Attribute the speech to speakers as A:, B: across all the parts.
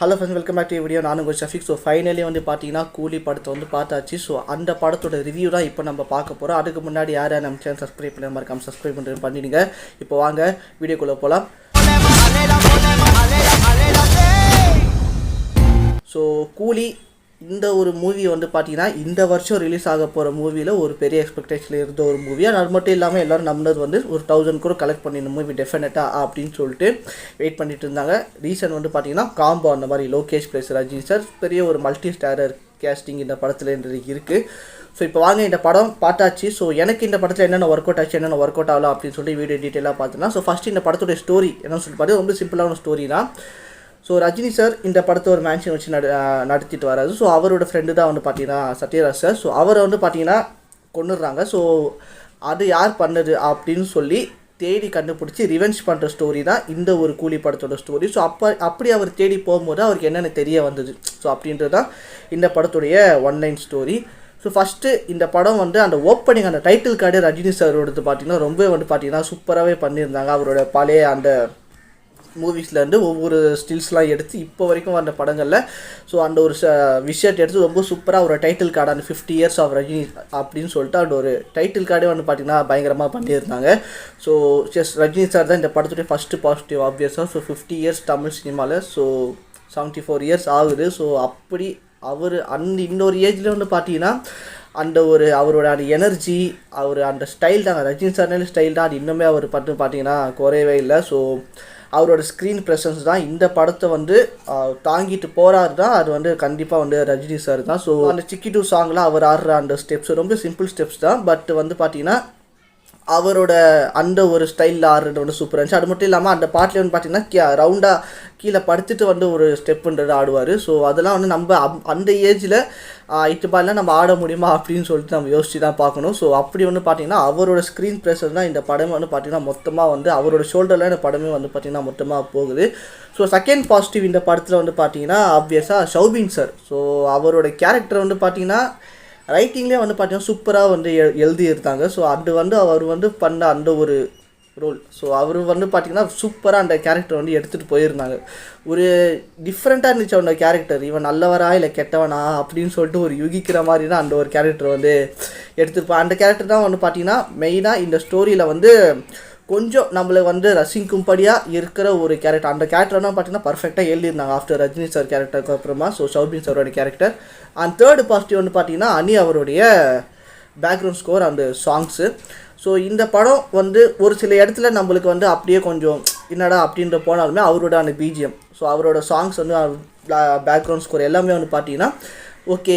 A: Hello friends welcome back to video நானும் உங்கள் Shafiq so finally வந்து பார்த்தீங்கன்னா கூலி படத்தை வந்து பார்த்தாச்சு. ஸோ அந்த படத்தோட ரிவ்யூ தான் இப்போ நம்ம பார்க்க போகிறோம் அதுக்கு முன்னாடி யார் யார் நம்ம சேனல் சப்ஸ்கிரைப் பண்ண மறக்காம சப்ஸ்கிரைப் பண்ணுறது பண்ணிடுங்க. இப்போ வாங்க வீடியோக்குள்ளே போகலாம் ஸோ கூலி இந்த ஒரு மூவி வந்து பார்த்தீங்கன்னா இந்த வருஷம் ரிலீஸ் ஆக போகிற மூவியில் ஒரு பெரிய எக்ஸ்பெக்டேஷன் இருந்த ஒரு மூவி அது மட்டும் இல்லாமல் எல்லோரும் நம்பினது வந்து ஒரு தௌசண்ட் கூட கலெக்ட் பண்ணியிருந்த மூவி டெஃபினட்டாக அப்படின்னு சொல்லிட்டு வெயிட் பண்ணிட்டு இருந்தாங்க. ரீசன் வந்து பார்த்தீங்கன்னா காம்போ அந்த மாதிரி லோகேஷ் பிளஸ் ரஜினி சார் பெரிய ஒரு மல்டி ஸ்டாரர் கேஸ்டிங் இந்த படத்துலன்றது இருக்குது ஸோ இப்போ வாங்க இந்த படம் பார்த்தாச்சு. ஸோ எனக்கு இந்த படத்தில் என்னென்ன ஒர்க் அவுட் ஆச்சு என்னென்ன ஒர்க் அவுட் ஆகலாம் அப்படின்னு சொல்லி வீடியோ டீட்டெயிலாக பார்த்தோன்னா ஸோ ஃபஸ்ட் இந்த படத்துடைய ஸ்டோரி என்னன்னு சொல்லி பார்த்தீங்கன்னா ரொம்ப சிம்பிளான ஸ்டோரி தான். ஸோ ரஜினி சார் இந்த படத்தை ஒரு மேன்ஷன் வச்சு நட நடத்திட்டு வராது ஸோ அவரோட ஃப்ரெண்டு தான் வந்து பார்த்தீங்கன்னா சத்யராஜ் சார் ஸோ அவரை வந்து பார்த்தீங்கன்னா கொண்டுடுறாங்க ஸோ அது யார் பண்ணது அப்படின்னு சொல்லி தேடி கண்டுபிடிச்சி ரிவெஞ்ச் பண்ணுற ஸ்டோரி தான் இந்த ஒரு கூலி படத்தோட ஸ்டோரி ஸோ அப்போ அப்படி அவர் தேடி போகும்போது அவருக்கு என்னென்ன தெரிய வந்தது? ஸோ அப்படின்றது தான் இந்த படத்துடைய ஒன்லைன் ஸ்டோரி ஸோ ஃபஸ்ட்டு இந்த படம் வந்து அந்த ஓப்பனிங் அந்த டைட்டில் கார்டு ரஜினி சாரோடது பார்த்தீங்கன்னா ரொம்ப வந்து பார்த்தீங்கன்னா சூப்பராகவே பண்ணியிருந்தாங்க. அவரோட பழைய அந்த மூவிஸ்லேருந்து ஒவ்வொரு ஸ்டில்ஸ்லாம் எடுத்து இப்போ வரைக்கும் வந்த படங்களில் ஸோ அந்த ஒரு விஷயத்தை எடுத்து ரொம்ப சூப்பராக ஒரு டைட்டில் கார்டு அந்த ஃபிஃப்டி இயர்ஸ் ஆஃப் ரஜினி அப்படின்னு சொல்லிட்டு அந்த ஒரு டைட்டில் கார்டே வந்து பார்த்திங்கன்னா பயங்கரமாக பண்ணியிருந்தாங்க. ஸோ ஜஸ் ரஜினி சார் தான் இந்த படத்துடைய ஃபஸ்ட்டு பாசிட்டிவ் ஆப்வியஸாக ஸோ ஃபிஃப்டி இயர்ஸ் தமிழ் சினிமாவில் ஸோ செவன்ட்டி ஃபோர் இயர்ஸ் ஆகுது. ஸோ அப்படி அவர் அந்த இன்னொரு ஏஜில் வந்து பார்த்தீங்கன்னா அந்த ஒரு அவரோட அந்த எனர்ஜி அவர் அந்த ஸ்டைல் தாங்க. ரஜினி சார்னால ஸ்டைல் தான். அது இன்னுமே அவர் பட்டு பார்த்தீங்கன்னா குறையவே இல்லை. ஸோ அவரோட ஸ்க்ரீன் ப்ரெசன்ஸ் தான் இந்த படத்தை வந்து தாங்கிட்டு போகிறாரு தான். அது வந்து கண்டிப்பாக வந்து ரஜினி சார் தான். ஸோ அந்த சிக்கி டூ சாங்லாம் அவர் ஆடுற அந்த ஸ்டெப்ஸ் ரொம்ப சிம்பிள் ஸ்டெப்ஸ் தான். பட் வந்து பார்த்தீங்கன்னா அவரோட அந்த ஒரு ஸ்டைலில் ஆடுறது வந்து சூப்பராக இருந்துச்சு. அது மட்டும் இல்லாமல் அந்த பாட்டில் வந்து பார்த்தீங்கன்னா கீ ரவுண்டாக கீழே படுத்துட்டு வந்து ஒரு ஸ்டெப்புன்றது ஆடுவார். ஸோ அதெல்லாம் வந்து நம்ம அப்- அந்த ஏஜில் இட்டு பாடலாம் நம்ம ஆட முடியுமா அப்படின்னு சொல்லிட்டு நம்ம யோசிச்சு தான் பார்க்கணும். ஸோ அப்படி வந்து பார்த்தீங்கன்னா அவரோட ஸ்க்ரீன் ப்ரெஷர் தான் இந்த படம் வந்து பார்த்தீங்கன்னா மொத்தமாக வந்து அவரோட ஷோல்டரில் இந்த படமே வந்து பார்த்தீங்கன்னா மொத்தமாக போகுது. ஸோ செகண்ட் பாசிட்டிவ் இந்த படத்தில் வந்து பார்த்தீங்கன்னா ஆப்வியஸாக ஷௌபின் சார் ஸோ அவரோட கேரக்டர் வந்து பார்த்தீங்கன்னா ரைட்டிங்லேயே வந்து பார்த்தீங்கன்னா சூப்பராக வந்து எ எழுதியிருந்தாங்க ஸோ அது வந்து அவர் வந்து பண்ண அந்த ஒரு ரோல் ஸோ அவர் வந்து பார்த்திங்கன்னா சூப்பராக அந்த கேரக்டர் வந்து எடுத்துகிட்டு போயிருந்தாங்க. ஒரு டிஃப்ரெண்ட்டாக இருந்துச்சு அவனோட கேரக்டர் இவன் நல்லவரா இல்லை கெட்டவனா அப்படின்னு சொல்லிட்டு ஒரு யுகிக்கிற மாதிரி தான் அந்த ஒரு கேரக்டர் வந்து எடுத்துருப்பான் அந்த கேரக்டர் தான் வந்து பார்த்திங்கன்னா மெயினாக இந்த ஸ்டோரியில் வந்து கொஞ்சம் நம்மளை வந்து ரசிக்கும்படியாக இருக்கிற ஒரு கேரக்டர் அந்த கேரக்டர்னா பார்த்தீங்கன்னா பர்ஃபெக்டாக எழுதியிருந்தாங்க ஆஃப்டர் ரஜினி சார் கேரக்டருக்கு அப்புறமா. ஸோ சௌபின் சாரோட கேரக்டர் அண்ட் தேர்டு பாசிட்டிவ் வந்து பார்த்தீங்கன்னா அனி அவருடைய பேக்ரவுண்ட் ஸ்கோர் அந்த சாங்ஸு ஸோ இந்த படம் வந்து ஒரு சில இடத்துல நம்மளுக்கு வந்து அப்படியே கொஞ்சம் என்னடா அப்படின்ற போனாலுமே அவரோட அந்த பிஜிஎம் ஸோ அவரோட சாங்ஸ் வந்து பேக்ரவுண்ட் ஸ்கோர் எல்லாமே வந்து பார்த்தீங்கன்னா ஓகே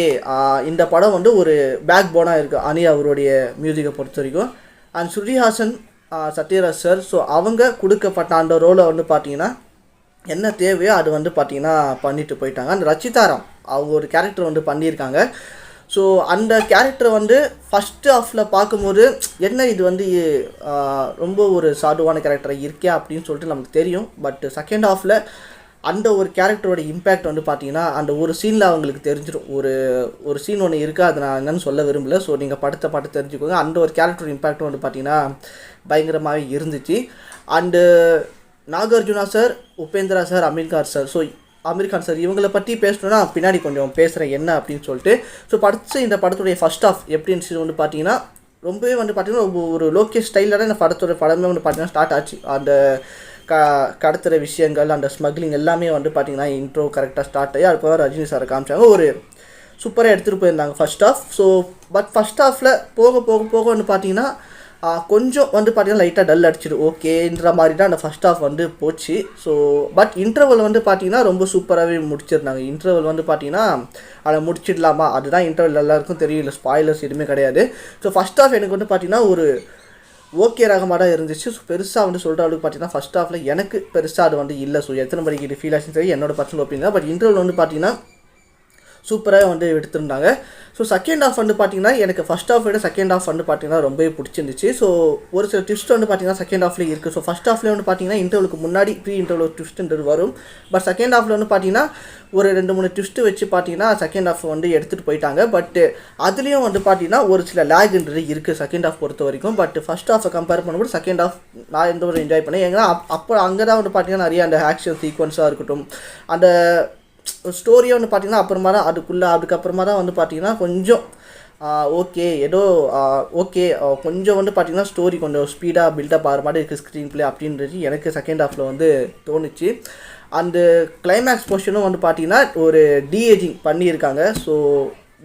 A: இந்த படம் வந்து ஒரு பேக் போனாக இருக்குது அனி அவருடைய மியூசிக்கை பொறுத்த வரைக்கும். And Shruti Haasan Sathyaraj sir so அவங்க கொடுக்கப்பட்ட அந்த ரோலை வந்து பார்த்தீங்கன்னா என்ன தேவையோ அது வந்து பார்த்தீங்கன்னா பண்ணிட்டு போயிட்டாங்க. அந்த ரச்சிதாராம் அவங்க ஒரு கேரக்டர் வந்து பண்ணியிருக்காங்க. ஸோ அந்த கேரக்டர் வந்து ஃபஸ்ட்டு ஆஃபில் பார்க்கும்போது என்ன இது வந்து ரொம்ப ஒரு சாதுவான கேரக்டராக இருக்கே அப்படின்னு சொல்லிட்டு நமக்கு தெரியும். பட் செகண்ட் ஆஃபில் அந்த ஒரு கேரக்டரோட இம்பேக்ட் வந்து பார்த்தீங்கன்னா அந்த ஒரு சீனில் அவங்களுக்கு தெரிஞ்சிடும் ஒரு ஒரு சீன் ஒன்று இருக்குது அது நான் என்னன்னு சொல்ல விரும்பல. ஸோ நீங்கள் படத்தை பார்த்து தெரிஞ்சுக்கோங்க. அந்த ஒரு கேரக்டர் இம்பேக்டும் வந்து பார்த்தீங்கன்னா பயங்கரமாகவே இருந்துச்சு. And Nagarjuna sir Upendra sir Aamir Khan sir so Aamir Khan sir இவங்களை பற்றி பேசணுன்னா பின்னாடி கொஞ்சம் பேசுகிறேன் என்ன அப்படின்னு சொல்லிட்டு. ஸோ படித்து இந்த படத்துடைய ஃபர்ஸ்ட் ஆஃப் எப்படின்னு இருந்துச்சு வந்து பார்த்தீங்கன்னா ரொம்பவே வந்து பார்த்தீங்கன்னா ஒரு- ஒரு லோகேஷ் ஸ்டைலில் தான் இந்த படத்தோட படமே வந்து பார்த்தீங்கன்னா ஸ்டார்ட் ஆச்சு. அந்த க கடத்துகிற விஷயங்கள் அந்த ஸ்மக்லிங் எல்லாமே வந்து பார்த்தீங்கன்னா இன்ட்ரோ கரெக்டாக ஸ்டார்ட் ஆகி அதுக்கப்புறம் ரஜினி சாரை காமிச்சாங்க. ஒரு சூப்பராக எடுத்துகிட்டு போயிருந்தாங்க first half so but first ஆஃபில் போக போக போக வந்து பார்த்தீங்கன்னா கொஞ்சம் வந்து பார்த்தீங்கன்னா லைட்டாக டல் அடிச்சிடு. ஓகேன்ற மாதிரி தான் அந்த ஃபர்ஸ்ட் ஆஃப் வந்து போச்சு. ஸோ பட் இன்டர்வல் வந்து பார்த்தீங்கன்னா ரொம்ப சூப்பராகவே முடிச்சிருந்தாங்க. இன்டர்வல் வந்து பார்த்தீங்கன்னா அதை முடிச்சிடலாமா? அதுதான் இன்டர்வல் எல்லாருக்கும் தெரியல. ஸ்பாய்லர்ஸ் எதுவுமே கிடையாது. ஸோ ஃபஸ்ட் ஆஃப் எனக்கு வந்து பார்த்தீங்கன்னா ஒரு ஓகே ரகமாக இருந்துச்சு. ஸோ பெருசாக வந்து சொல்கிற அளவுக்கு பார்த்தீங்கன்னா ஃபர்ஸ்ட் ஹாஃபில் எனக்கு பெருசாக அது வந்து இல்லை. ஸோ எத்தனை மணிக்கு இது ஃபீல் ஆச்சுன்னு சரி என்னோட பர்சனல் ஒப்பீனியன் பட் இன்டர்வல் வந்து பார்த்தீங்கன்னா சூப்பராக வந்து எடுத்திருந்தாங்க. ஸோ செகண்ட் ஹாஃப் வந்து பார்த்தீங்கன்னா எனக்கு ஃபஸ்ட் ஆஃப் விட செகண்ட் ஆஃப் வந்து பார்த்தீங்கன்னா ரொம்பவே பிடிச்சிருந்துச்சு. ஸோ ஒரு சில ட்விஸ்ட் வந்து பார்த்தீங்கன்னா செகண்ட் ஹாஃப்ல இருக்குது ஸோ ஃபஸ்ட் ஆஃப்லேயே வந்து பார்த்தீங்கன்னா இன்டர்வலுக்கு முன்னாடி ப்ரீ இன்டர்வல் ட்விஸ்ட்ன்றது வரும். பட் செகண்ட் ஆஃப்ல வந்து பார்த்தீங்கன்னா ஒரு ரெண்டு மூணு ட்விஸ்ட்டு வச்சு பார்த்தீங்கன்னா செகண்ட் ஆஃப் வந்து எடுத்துகிட்டு போயிட்டாங்க. பட் அதுலேயும் வந்து பார்த்தீங்கன்னா ஒரு சில லேக்ன்றது இருக்குது செகண்ட் ஹாஃப் பொறுத்த வரைக்கும். பட் ஃபஸ்ட் ஆஃபை கம்பேர் பண்ணும்போது செகண்ட் ஆஃப் நான் எந்த ஒரு என்ஜாய் பண்ணேன். ஏன்னா அப்போ அங்கே தான் வந்து பார்த்தீங்கன்னா நிறைய அந்த ஆக்ஷன் சீக்வன்ஸாக இருக்கட்டும் அந்த ஸ்டோரியை வந்து பார்த்தீங்கன்னா அப்புறமா தான் அதுக்குள்ளே அதுக்கப்புறமா தான் வந்து பார்த்தீங்கன்னா கொஞ்சம் ஓகே ஏதோ ஓகே கொஞ்சம் வந்து பார்த்தீங்கன்னா ஸ்டோரி கொஞ்சம் ஸ்பீடாக பில்டப் ஆகிற மாதிரி இருக்குது ஸ்க்ரீன் பிளே அப்படின்றது எனக்கு செகண்ட் ஹாஃபில் வந்து தோணுச்சு. அந்த கிளைமேக்ஸ் போர்ஷனும் வந்து பார்த்தீங்கன்னா ஒரு டிஏஜிங் பண்ணியிருக்காங்க. ஸோ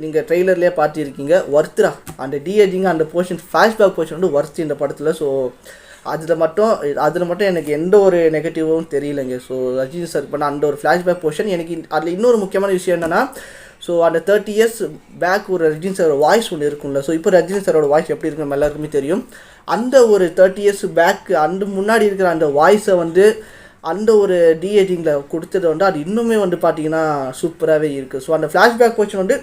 A: நீங்கள் ட்ரெய்லர்லேயே பார்த்துருக்கீங்க ஒர்த்துரா அந்த டிஏஜிங் அந்த போர்ஷன் ஃப்ளாஷ்பேக் போர்ஷன் வந்து ஒர்த்து இந்த படத்தில். ஸோ அதில் மட்டும் அதில் மட்டும் எனக்கு எந்த ஒரு நெகட்டிவும் தெரியலைங்க. ஸோ ரஜினி சார் பண்ண அந்த ஒரு ஃப்ளாஷ்பேக் போர்ஷன் எனக்கு அதில் இன்னொரு முக்கியமான விஷயம் என்னென்னா ஸோ அந்த தேர்ட்டி இயர்ஸ் பேக் ஒரு ரஜினி சாரோட வாய்ஸ் ஒன்று இருக்கும்ல. ஸோ இப்போ ரஜினி சாரோட வாய்ஸ் எப்படி இருக்குன்னு எல்லாருக்குமே தெரியும். அந்த ஒரு தேர்ட்டி இயர்ஸ் பேக் அந்த முன்னாடி இருக்கிற அந்த வாய்ஸை வந்து அந்த ஒரு டிஏஜிங்கில் கொடுத்தது வந்து அது இன்னுமே வந்து பார்த்தீங்கன்னா சூப்பராகவே இருக்குது ஸோ அந்த ஃப்ளாஷ்பேக் போர்ஷன் வந்து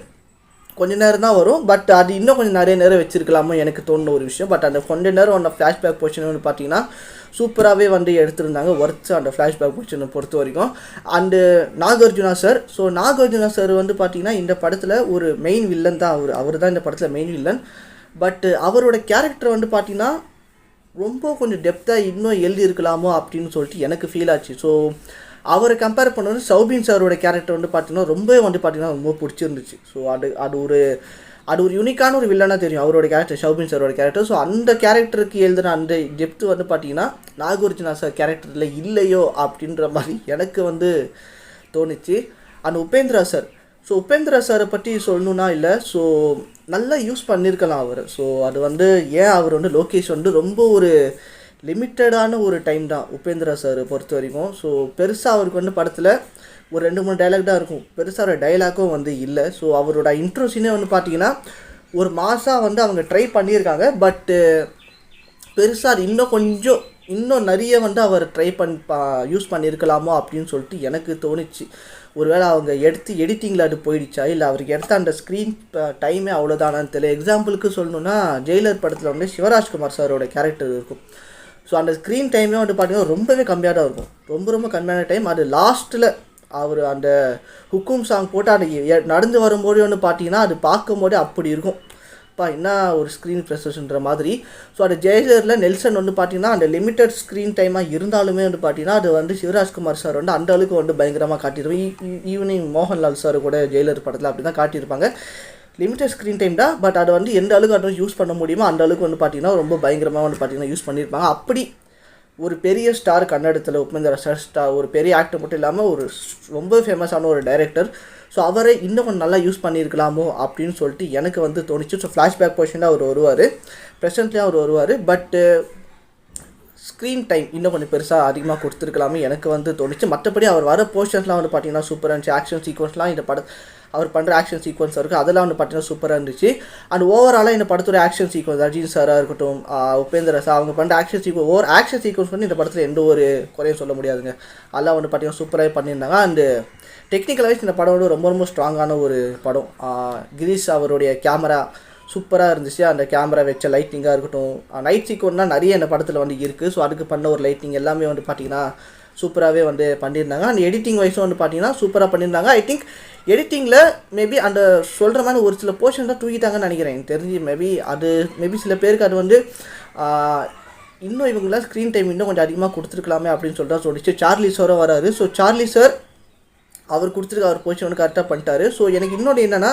A: கொஞ்ச நேரம் தான் வரும். பட் அது இன்னும் கொஞ்சம் நிறைய நேரம் வச்சிருக்கலாமோ எனக்கு தோணுன ஒரு விஷயம். பட் அந்த கொஞ்ச நேரம் அந்த ஃப்ளாஷ்பேக் போர்ஷன் வந்து பார்த்தீங்கன்னா சூப்பராகவே வந்து எடுத்திருந்தாங்க. ஒர்க்ஸ் அந்த ஃப்ளாஷ்பேக் போர்ஷனை பொறுத்த வரைக்கும். And Nagarjuna sir so Nagarjuna sir வந்து பார்த்தீங்கன்னா இந்த படத்தில் ஒரு மெயின் வில்லன் தான் அவர். அவர் தான் இந்த படத்தில் மெயின் வில்லன் பட் அவரோட கேரக்டர் வந்து பார்த்தீங்கன்னா ரொம்ப கொஞ்சம் டெப்த்தாக இன்னும் எழுதி இருக்கலாமோ அப்படின்னு சொல்லிட்டு எனக்கு ஃபீல் ஆச்சு. ஸோ அவரை கம்பேர் பண்ணுவது சௌபின் சாரோட கேரக்டர் வந்து பார்த்தீங்கன்னா ரொம்ப வந்து பார்த்தீங்கன்னா ரொம்ப பிடிச்சிருந்துச்சு. ஸோ அது அது ஒரு அது ஒரு யூனிக்கான ஒரு வில்லனாக தெரியும் அவரோட கேரக்டர் ஷௌபின் சாரோட கேரக்டர் ஸோ அந்த கேரக்டருக்கு எழுதுன அந்த டெப்த் வந்து பார்த்தீங்கன்னா நாகூர்ஜினா சார் கேரக்டரில் இல்லையோ அப்படின்ற மாதிரி எனக்கு வந்து தோணுச்சு. And Upendra sir. So Upendra சாரை பற்றி சொல்லணுன்னா இல்லை. ஸோ நல்லா யூஸ் பண்ணியிருக்கலாம் அவர். ஸோ அது வந்து ஏன் அவர் வந்து லோகேஷ் வந்து ரொம்ப ஒரு லிமிட்டடான ஒரு டைம் தான் உபேந்திரா சார் பொறுத்த வரைக்கும். ஸோ பெருசாக அவருக்கு வந்து படத்தில் ஒரு ரெண்டு மூணு டைலாக் தான் இருக்கும். பெருசாக ஒரு டைலாக்கும் வந்து இல்லை. ஸோ அவரோட இன்ட்ரோ சீனே வந்து பார்த்தீங்கன்னா ஒரு மாதம் வந்து அவங்க ட்ரை பண்ணியிருக்காங்க. பட்டு பெருசாக இன்னும் கொஞ்சம் இன்னும் நிறைய வந்து அவர் ட்ரை பண்ணி யூஸ் பண்ணியிருக்கலாமோ அப்படின்னு சொல்லிட்டு எனக்கு தோணுச்சு. ஒருவேளை அவங்க எடுத்து எடிட்டிங்கில் அது போயிடுச்சா? இல்லை அவருக்கு எடுத்த அந்த ஸ்க்ரீன் டைமே அவ்வளோதானான்னு தெரியல. எக்ஸாம்பிளுக்கு சொல்லணுன்னா ஜெயிலர் படத்தில் வந்து சிவராஜ்குமார் சாரோட கேரக்டர் இருக்கும். ஸோ அந்த ஸ்க்ரீன் டைமே வந்து பார்த்தீங்கன்னா ரொம்பவே கம்மியாக தான் இருக்கும். ரொம்ப ரொம்ப கம்மியான டைம் அது லாஸ்ட்டில் அவர் அந்த ஹுக்கும் சாங் போட்டு அது நடந்து வரும்போது வந்து பார்த்தீங்கன்னா அது பார்க்கும்போதே அப்படி இருக்கும். பா என்ன ஒரு ஸ்க்ரீன் ப்ரெசஸ்ன்ற மாதிரி. ஸோ அந்த ஜெயிலரில் நெல்சன் வந்து பார்த்தீங்கன்னா அந்த லிமிட்டட் ஸ்க்ரீன் டைமாக இருந்தாலுமே வந்து பார்த்தீங்கன்னா அது வந்து சிவராஜ்குமார் சார் வந்து அந்த அளவுக்கு வந்து பயங்கரமாக காட்டியிருப்பாங்க ஈவினிங் மோகன்லால் சார் கூட ஜெயிலர் படத்தில் அப்படி தான் காட்டியிருப்பாங்க. லிமிட்டட் ஸ்க்ரீன் டைம் தான் பட் அதை வந்து எந்த அளவுக்கு அது யூஸ் பண்ண முடியுமோ அந்த அளவுக்கு வந்து பார்த்தீங்கன்னா ரொம்ப பயங்கரமாக வந்து பார்த்தீங்கன்னா யூஸ் பண்ணியிருப்பாங்க. அப்படி ஒரு பெரிய ஸ்டார் கன்னடத்தில் உபேந்திர சார் ஸ்டார் ஒரு பெரிய ஆக்டர் மட்டும் இல்லாமல் ஒரு ரொம்ப ஃபேமஸான ஒரு டைரக்டர் ஸோ அவரை இன்னும் கொஞ்சம் நல்லா யூஸ் பண்ணியிருக்கலாமோ அப்படின்னு சொல்லிட்டு எனக்கு வந்து தோணுச்சு. ஸோ ஃப்ளாஷ்பேக் போர்ஷனில் அவர் வருவார். ப்ரெசென்ட்லேயும் அவர் வருவார். பட்டு ஸ்க்ரீன் டைம் இன்னும் கொஞ்சம் பெருசாக அதிகமாக கொடுத்துருக்கலாமே எனக்கு வந்து தோணுச்சு. மற்றபடி அவர் வர போர்ஷன்ஸ்லாம் வந்து பார்த்தீங்கன்னா சூப்பராக இருந்துச்சு. ஆக்ஷன் சீக்வன்ஸ்லாம் இந்த படம் அவர் பண்ணுற ஆக்ஷன் சீக்வன்ஸ் இருக்குது அதெல்லாம் வந்து பார்த்தீங்கன்னா சூப்பராக இருந்துச்சு. அண்ட் ஓவராலாக இந்த படத்தோட ஆக்ஷன் சீக்வன்ஸ் அர்ஜின் சாராக இருக்கட்டும் உபேந்திர சார் அவங்க பண்ணுற action sequence over action sequence வந்து இந்த படத்தில் எந்த ஒரு குறையும் சொல்ல முடியாதுங்க. அதெல்லாம் வந்து பார்த்தீங்கன்னா சூப்பராக பண்ணியிருந்தாங்க. அண்டு டெக்னிக்கல் வைஸ் இந்த படம் வந்து ரொம்ப ரொம்ப ஸ்ட்ராங்கான ஒரு படம். கிரீஷ் அவருடைய கேமரா சூப்பராக இருந்துச்சு. அந்த கேமரா வச்ச லைட்டிங்காக இருக்கட்டும் நைட் சீக்வன்லாம் நிறைய இந்த படத்தில் வந்து இருக்குது ஸோ அதுக்கு பண்ண ஒரு லைட்டிங் எல்லாமே வந்து பார்த்தீங்கன்னா சூப்பராகவே வந்து பண்ணியிருந்தாங்க. அந்த எடிட்டிங் வைஸும் வந்து பார்த்தீங்கன்னா சூப்பராக பண்ணியிருந்தாங்க. ஐ திங்க் எடிட்டிங்கில் மேபி அந்த சொல்கிற மாதிரி ஒரு சில போர்ஷன் தான் தூக்கிட்டாங்கன்னு நினைக்கிறேன். எனக்கு தெரிஞ்சு மேபி அது மேபி சில பேருக்கு அது வந்து இன்னும் இவங்களாம் ஸ்க்ரீன் டைம் இன்னும் கொஞ்சம் அதிகமாக கொடுத்துருக்கலாமே அப்படின்னு சொல்லிட்டு தான் சொல்லிச்சு. சார்லி சாரும் வராரு. ஸோ சார்லி சார் அவர் கொடுத்துருக்க அவர் போர்ஷன் வந்து கரெக்டாக பண்ணிட்டாரு. ஸோ எனக்கு இன்னொன்று என்னென்னா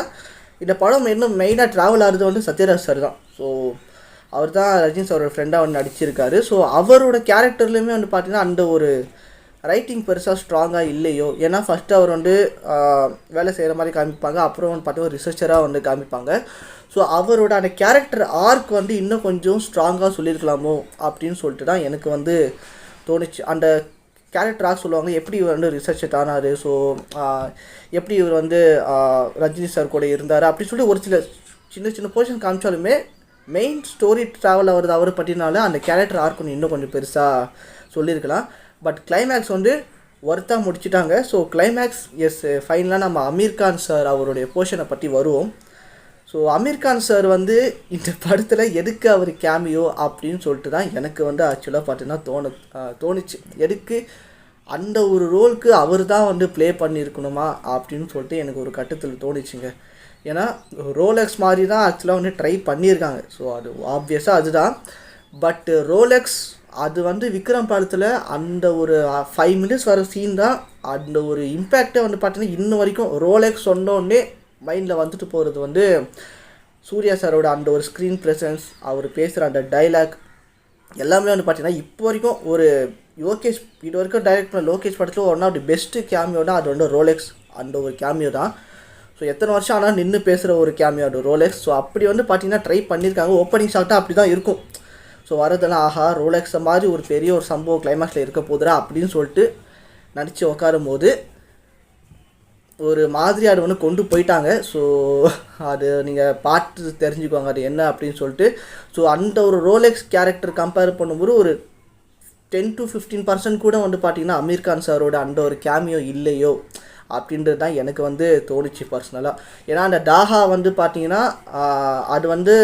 A: இந்த படம் இன்னும் மெயினாக ட்ராவல் ஆகிறது வந்து சத்யராஜ் சார் தான். ஸோ அவர் தான் ரஜினி சாரோட ஃப்ரெண்டாக வந்து நடிச்சிருக்காரு. ஸோ அவரோட கேரக்டர்லேயுமே வந்து பார்த்திங்கன்னா அந்த ஒரு ரைட்டிங் பெருசாக ஸ்ட்ராங்காக இல்லையோ? ஏன்னா ஃபஸ்ட்டு அவர் வந்து வேலை செய்கிற மாதிரி காமிப்பாங்க. அப்புறம் வந்து பார்த்தீங்கன்னா ரிசர்ச்சராக வந்து காமிப்பாங்க. ஸோ அவரோட அந்த கேரக்டர் ஆர்க் வந்து இன்னும் கொஞ்சம் ஸ்ட்ராங்காக சொல்லியிருக்கலாமோ? அப்படின்னு சொல்லிட்டு தான் எனக்கு வந்து தோணுச்சு. அந்த கேரக்டராக சொல்லுவாங்க எப்படி இவர் வந்து ரிசர்ச் ஆனார்? ஸோ எப்படி இவர் வந்து ரஜினி சார் கூட இருந்தார்? அப்படின்னு சொல்லி ஒரு சில சின்ன சின்ன போர்ஷன் காமிச்சாலுமே மெயின் ஸ்டோரி ட்ராவல் அவர் அவர் பற்றினால அந்த கேரக்டர் ஆர்க் இன்னும் கொஞ்சம் பெருசாக சொல்லியிருக்கலாம். பட் கிளைமேக்ஸ் வந்து ஒர்த்தாக முடிச்சிட்டாங்க. ஸோ கிளைமேக்ஸ் எஸ் ஃபைனலாக நம்ம அமீர் கான் சார் அவருடைய போர்ஷனை பற்றி வருவோம். ஸோ அமீர் கான் சார் வந்து இந்த படத்தில் எதுக்கு அவர் கேமியோ அப்படின்னு சொல்லிட்டு தான் எனக்கு வந்து ஆக்சுவலாக பார்த்தீங்கன்னா தோணு தோணுச்சு. எதுக்கு? அந்த ஒரு ரோலுக்கு அவர் தான் வந்து ப்ளே பண்ணியிருக்கணுமா அப்படின்னு சொல்லிட்டு எனக்கு ஒரு கட்டத்தில் தோணுச்சுங்க. ஏன்னா ரோலெக்ஸ் மாதிரி தான் ஆக்சுவலாக வந்து ட்ரை பண்ணியிருக்காங்க ஸோ அது ஆப்வியஸாக அதுதான். பட் ரோலெக்ஸ் அது வந்து விக்ரம் படத்தில் அந்த ஒரு ஃபைவ் மினிட்ஸ் வர சீன் தான் அந்த ஒரு இம்பேக்டை வந்து பார்த்தீங்கன்னா இன்ன வரைக்கும் ரோலெக்ஸ் சொன்னோடனே மைண்டில் வந்துட்டு போகிறது வந்து சூர்யா சாரோட அந்த ஒரு ஸ்க்ரீன் ப்ரெசன்ஸ் அவர் பேசுகிற அந்த டைலாக் எல்லாமே வந்து பார்த்தீங்கன்னா இப்போ வரைக்கும் ஒரு லோகேஷ் இது வரைக்கும் டைரக்ட் பண்ண லோகேஷ் படத்தில் one of the best cameo தான் அது வந்து ரோலெக்ஸ் அந்த ஒரு கேமியோ தான். ஸோ எத்தனை வருஷம் ஆனால் நின்று பேசுகிற ஒரு கேமியோ அது ரோலெக்ஸ் ஸோ அப்படி வந்து பார்த்தீங்கன்னா ட்ரை பண்ணியிருக்காங்க ஓப்பனிங் ஷாட்டாக அப்படி தான் இருக்கும். ஸோ வரதெல்லாம் ஆஹா ரோலெக்ஸை மாதிரி ஒரு பெரிய ஒரு சம்பவம் கிளைமேக்ஸில் இருக்க போதுரா அப்படின்னு சொல்லிட்டு நடித்து உட்காரும் போது ஒரு மாதிரி அது ஒன்று கொண்டு போயிட்டாங்க. ஸோ அது நீங்கள் பார்த்து தெரிஞ்சுக்கோங்க அது என்ன அப்படின்னு சொல்லிட்டு. ஸோ அந்த ஒரு ரோலெக்ஸ் கேரக்டர் கம்பேர் பண்ணும்போது ஒரு டென் டு ஃபிஃப்டீன் பர்சன்ட் கூட வந்து பார்த்தீங்கன்னா அமீர் கான் சாரோட அந்த ஒரு கேமியோ இல்லையோ அப்படின்றது தான் எனக்கு வந்து தோணுச்சு பர்சனலாக ஏன்னா அந்த டாஹா வந்து பார்த்தீங்கன்னா அது வந்து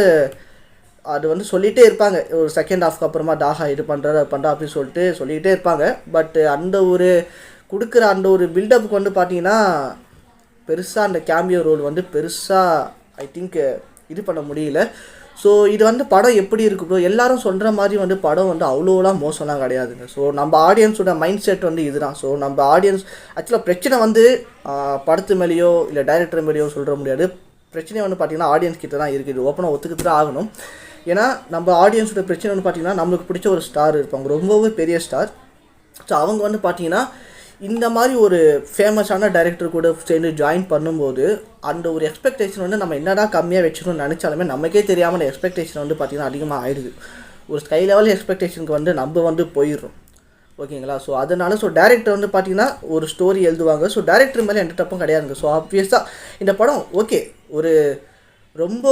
A: அது வந்து சொல்லிகிட்டே இருப்பாங்க. ஒரு செகண்ட் ஹாஃப்க்கு அப்புறமா தாகா இது பண்ணுற பண்ணுறா அப்படின்னு சொல்லிட்டு சொல்லிக்கிட்டே இருப்பாங்க. பட் அந்த ஒரு கொடுக்குற அந்த ஒரு பில்டப்புக்கு வந்து பார்த்தீங்கன்னா பெருசாக அந்த கேமியோ ரோல் வந்து பெருசாக ஐ திங்க் இது பண்ண முடியல. ஸோ இது வந்து படம் எப்படி இருக்கு ப்ரோ எல்லாரும் சொல்கிற மாதிரி வந்து படம் வந்து அவ்வளோலாம் மோசம்லாம் கிடையாதுங்க. ஸோ நம்ம ஆடியன்ஸோட மைண்ட் செட் வந்து இதுதான். ஸோ நம்ம ஆடியன்ஸ் ஆக்சுவலாக பிரச்சனை வந்து படத்து மேலேயோ இல்லை டைரக்டர் மேலேயோ சொல்கிற முடியாது. பிரச்சனை வந்து பார்த்தீங்கன்னா ஆடியன்ஸ் கிட்ட தான் இருக்குது ஓப்பனாக ஒத்துக்கிட்டு தான் ஆகணும். ஏன்னா நம்ம ஆடியன்ஸோட பிரச்சனை வந்து பார்த்தீங்கன்னா நம்மளுக்கு பிடிச்ச ஒரு ஸ்டார் இருப்பாங்க. ரொம்பவே பெரிய ஸ்டார் ஸோ அவங்க வந்து பார்த்தீங்கன்னா இந்த மாதிரி ஒரு ஃபேமஸான டைரக்டர் கூட சேர்ந்து ஜாயின் பண்ணும்போது அந்த ஒரு எக்ஸ்பெக்டேஷன் வந்து நம்ம என்னடா கம்மியாக வச்சிடணும்னு நினச்சாலுமே நமக்கே தெரியாமல் அந்த எக்ஸ்பெக்டேஷன் வந்து பார்த்திங்கன்னா அதிகமாக ஆயிடுது. ஒரு ஸ்கை லெவல் எக்ஸ்பெக்டேஷனுக்கு வந்து நம்ம வந்து போயிடுறோம். ஓகேங்களா? ஸோ அதனால ஸோ டேரக்டர் வந்து பார்த்தீங்கன்னா ஒரு ஸ்டோரி எழுதுவாங்க. ஸோ டேரக்டர் மேலே எந்த தப்பும் கிடையாதுங்க. ஸோ ஆப்வியஸாக இந்த படம் ஓகே ஒரு ரொம்ப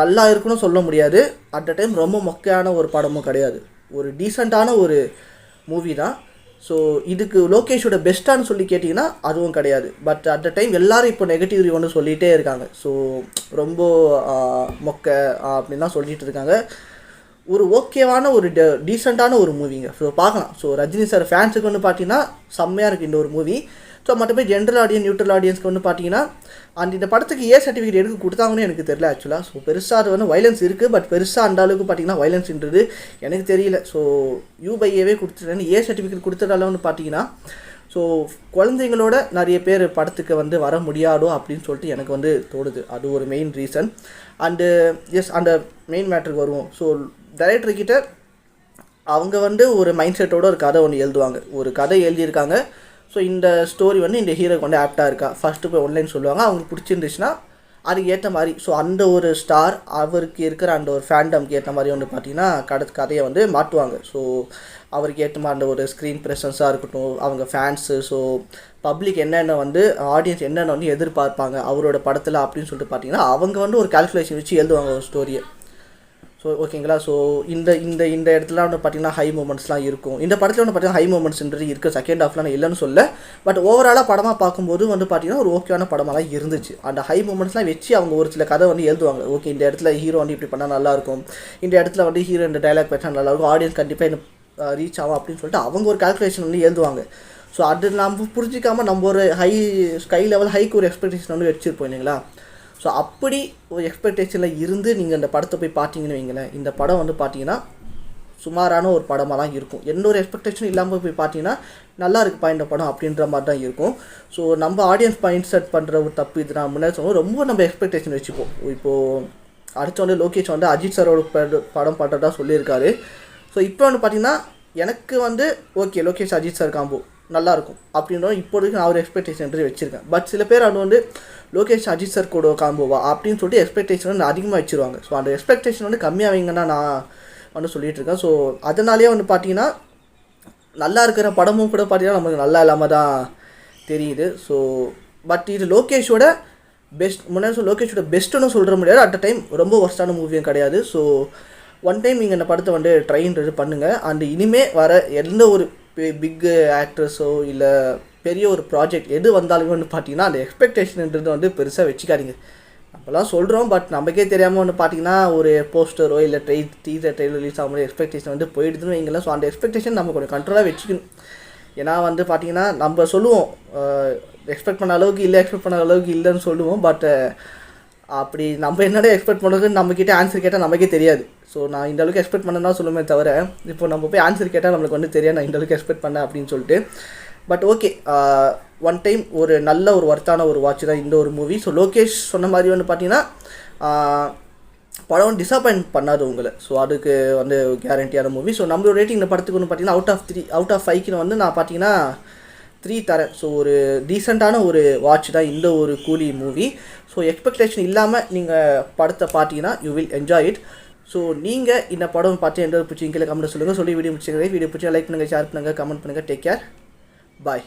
A: நல்லா இருக்குன்னு சொல்ல முடியாது. அட் அ டைம் ரொம்ப மொக்கையான ஒரு படமும் கிடையாது. ஒரு டீசெண்டான ஒரு மூவி தான். ஸோ இதுக்கு லோகேஷோட பெஸ்ட்டான்னு சொல்லி கேட்டிங்கன்னா அதுவும் கிடையாது. பட் அட் த டைம் எல்லோரும் இப்போ நெகட்டிவ் ரிவ்யூன்னு சொல்லிகிட்டே இருக்காங்க. ஸோ ரொம்ப மொக்க அப்படின்லாம் தான் சொல்லிட்டு இருக்காங்க. ஒரு ஓகேவான ஒரு டீசெண்டான ஒரு மூவிங்க ஸோ பார்க்கலாம். ஸோ ரஜினி சார் ஃபேன்ஸுக்கு வந்து பார்த்தீங்கன்னா செம்மையாக இருக்குது இந்த ஒரு மூவி ஸோ மற்றபடி ஜென்ரல் ஆடியன்ஸ் நியூட்ரல் ஆடியன்ஸ்க்கு வந்து பார்த்தீங்கன்னா அந்த இந்த படத்துக்கு ஏ சர்டிஃபிகேட் எடுக்க கொடுத்தாங்கன்னு எனக்கு தெரியல ஆக்சுவலாக ஸோ பெருசாக அது வந்து வைலன்ஸ் இருக்குது பட் பெருசாக அந்த அளவுக்கு பார்த்தீங்கன்னா வைலன்ஸ்ன்றது எனக்கு தெரியல. ஸோ யூ பை ஏவே கொடுத்துட்டேன்னு ஏ சர்டிஃபிகேட் கொடுத்ததால வந்து பார்த்தீங்கன்னா ஸோ குழந்தைங்களோட நிறைய பேர் படத்துக்கு வந்து வர முடியாதோ அப்படின்னு சொல்லிட்டு எனக்கு வந்து தோணுது. அது ஒரு மெயின் ரீசன் அண்டு எஸ் அந்த மெயின் மேட்ருக்கு வருவோம். ஸோ டைரக்டர்கிட்ட அவங்க வந்து ஒரு மைண்ட் செட்டோட ஒரு கதை ஒன்று எழுதுவாங்க. ஒரு கதை எழுதியிருக்காங்க. ஸோ இந்த ஸ்டோரி வந்து இந்த ஹீரோக்கு வந்து ஆப்டாக இருக்கா? ஃபஸ்ட்டு போய் ஒன்லைன் சொல்லுவாங்க. அவங்களுக்கு பிடிச்சிருந்துச்சுன்னா அதுக்கு ஏற்ற மாதிரி ஸோ அந்த ஒரு ஸ்டார் அவருக்கு இருக்கிற அந்த ஒரு ஃபேண்டம்க்கு ஏற்ற மாதிரி வந்து பார்த்தீங்கன்னா கட கதையை வந்து மாட்டுவாங்க ஸோ அவருக்கு ஏற்ற மாதிரி அந்த ஒரு ஸ்க்ரீன் ப்ரெசன்ஸாக இருக்கட்டும் அவங்க ஃபேன்ஸு ஸோ பப்ளிக் என்னென்ன வந்து ஆடியன்ஸ் என்னென்ன வந்து எதிர்பார்ப்பாங்க அவரோட படத்தில் அப்படின்னு சொல்லிட்டு பார்த்தீங்கன்னா அவங்க வந்து ஒரு கால்குலேஷன் வச்சு எழுதுவாங்க ஒரு ஸ்டோரியை ஸோ ஓகேங்களா ஸோ இந்த இந்த இந்த இடத்துல வந்து பார்த்தீங்கன்னா ஹை மூமெண்ட்ஸ்லாம் இருக்கும். இந்த படத்தில் வந்து பார்த்தீங்கன்னா ஹை மூமெண்ட்ஸ்ன்றது இருக்குது செகண்ட் ஹாஃப்லாம் நான் இல்லைன்னு சொல்ல பட் ஓவராலாக படமாக பார்க்கும்போது வந்து பார்த்தீங்கன்னா ஒரு ஓகேவான படமாக தான் இருந்துச்சு. அந்த ஹை மூமெண்ட்ஸ்லாம் வச்சு அவங்க ஒரு சில கதை வந்து எழுதுவாங்க. ஓகே இந்த இடத்துல ஹீரோ வந்து இப்படி பண்ணால் நல்லாயிருக்கும். இந்த இடத்துல வந்து ஹீரோ இந்த டைலாக் பேசினா நல்லாயிருக்கும். ஆடியன்ஸ் கண்டிப்பாக என்ன ரீச் ஆகும் அப்படின்னு சொல்லிட்டு அவங்க ஒரு கால்குலேஷன் வந்து எழுதுவாங்க. ஸோ அது நம்ம புரிஞ்சிக்காமல் நம்ம ஒரு ஹை ஸ்கை லெவல் ஹைக்கு ஒரு எக்ஸ்பெக்டேஷன் வந்து வச்சுருப்போம் இல்லைங்களா? ஸோ அப்படி ஒரு எக்ஸ்பெக்டேஷனில் இருந்து நீங்கள் இந்த படத்தை போய் பார்த்தீங்கன்னு வைங்களேன் இந்த படம் வந்து பார்த்தீங்கன்னா சுமாரான ஒரு படமாக தான் இருக்கும். எந்த ஒரு எக்ஸ்பெக்டேஷன் இல்லாமல் போய் பார்த்தீங்கன்னா நல்லா இருக்குப்பா இந்த படம் அப்படின்ற மாதிரி தான் இருக்கும். ஸோ நம்ம ஆடியன்ஸ் மைண்ட் செட் பண்ணுற ஒரு தப்பு இது நான் முன்னாடி சொன்னோம் ரொம்ப நம்ம எக்ஸ்பெக்டேஷன் வச்சுப்போம். இப்போது அடுத்த வந்து லோகேஷ் வந்து அஜித் சாரோட படம் பண்ணுறதா சொல்லியிருக்காரு. ஸோ இப்போ வந்து பார்த்தீங்கன்னா எனக்கு வந்து okay Lokesh Ajith sir combo நல்லாயிருக்கும் அப்படின்ற இப்போதைக்கு நான் ஒரு எக்ஸ்பெக்டேஷன் வச்சுருக்கேன். பட் சில பேர் அது வந்து லோகேஷ் அஜித் சார் கூட காம்போவா அப்படின்னு சொல்லிட்டு எக்ஸ்பெக்டேஷன் வந்து அதிகமாக வச்சுருவாங்க. ஸோ அந்த எக்ஸ்பெக்டேஷன் வந்து கம்மியாக வைங்கன்னா நான் வந்து சொல்லிகிட்டு இருக்கேன். ஸோ அதனாலேயே வந்து பார்த்தீங்கன்னா நல்லா இருக்கிற படமும் கூட பார்த்தீங்கன்னா நமக்கு நல்லா இல்லாமல் தான் தெரியுது. ஸோ பட் இது லோகேஷோட பெஸ்ட் முன்னாடி லோகேஷோட பெஸ்ட்டுன்னு சொல்கிற முடியாது. அட் அ டைம் ரொம்ப ஒர்ஸ்டான மூவியும் கிடையாது. ஸோ ஒன் டைம் நீங்கள் இந்த படத்தை வந்து ட்ரைன்றது பண்ணுங்கள் அண்ட் இனிமேல் வர எந்த ஒரு பிக் ஆக்ட்ரஸோ இல்லை பெரிய ஒரு ப்ராஜெக்ட் எது வந்தாலுமே வந்து பார்த்தீங்கன்னா அந்த எக்ஸ்பெக்டேஷன்ன்றது வந்து பெருசாக வச்சுக்காதீங்க. நம்மலாம் சொல்கிறோம் பட் நமக்கே தெரியாமல் வந்து பார்த்தீங்கன்னா ஒரு போஸ்டரோ இல்லை ட்ரெய் டீசர் ட்ரெயில் ரிலீஸ் ஆகும்போது எக்ஸ்பெக்டேஷன் வந்து போயிடுதுன்னு வைங்களேன். ஸோ அந்த எக்ஸ்பெக்டேஷன் நம்ம கொஞ்சம் கண்ட்ரோலாக வச்சுக்கணும். ஏன்னா வந்து பார்த்தீங்கன்னா நம்ம சொல்லுவோம் எக்ஸ்பெக்ட் பண்ண அளவுக்கு இல்லை எக்ஸ்பெக்ட் பண்ண அளவுக்கு இல்லைன்னு சொல்லுவோம் பட் அப்படி நம்ம என்னடா எக்ஸ்பெக்ட் பண்ணுறதுன்னு நம்மக்கிட்ட ஆன்சர் கேட்டால் நமக்கே தெரியாது. ஸோ நான் இந்த அளவுக்கு எக்ஸ்பெக்ட் பண்ணனா சொல்லுமே தவிர இப்போ நம்ம போய் ஆன்சர் கேட்டால் நம்மளுக்கு வந்து தெரியாது நான் இந்த அளவுக்கு எக்ஸ்பெக்ட் பண்ணேன் அப்படின்னு சொல்லிட்டு. பட் ஓகே ஒன் டைம் ஒரு நல்ல ஒரு ஒர்த்தான ஒரு வாட்ச் தான் இந்த ஒரு மூவி ஸோ லோகேஷ் சொன்ன மாதிரி வந்து பார்த்தீங்கன்னா uh, படம் டிசப்பாயின்ட் பண்ணாது உங்களை. ஸோ அதுக்கு வந்து கேரண்டியான மூவி ஸோ நம்மளோட ரேட்டிங் இந்த படத்துக்கு வந்து பார்த்தீங்கன்னா out of three out of ஃபைவ்க்கு வந்து நான் பார்த்தீங்கன்னா த்ரீ தரேன் ஸோ ஒரு டீசெண்டான ஒரு வாட்ச் தான் இந்த ஒரு கூலி மூவி ஸோ எக்ஸ்பெக்டேஷன் இல்லாமல் நீங்கள் படத்தை பார்த்தீங்கன்னா you will enjoy it so நீங்கள் இந்த படம் பார்த்து எந்த ஒரு பிடிச்சிங்க கீழே கமெண்ட் சொல்லுங்கள் சொல்லி வீடியோ பிடிச்சிங்க வீடியோ பிடிச்சா லைக் பண்ணுங்கள் ஷேர் பண்ணுங்கள் கமெண்ட் பண்ணுங்கள் டேக் கேர் பாய்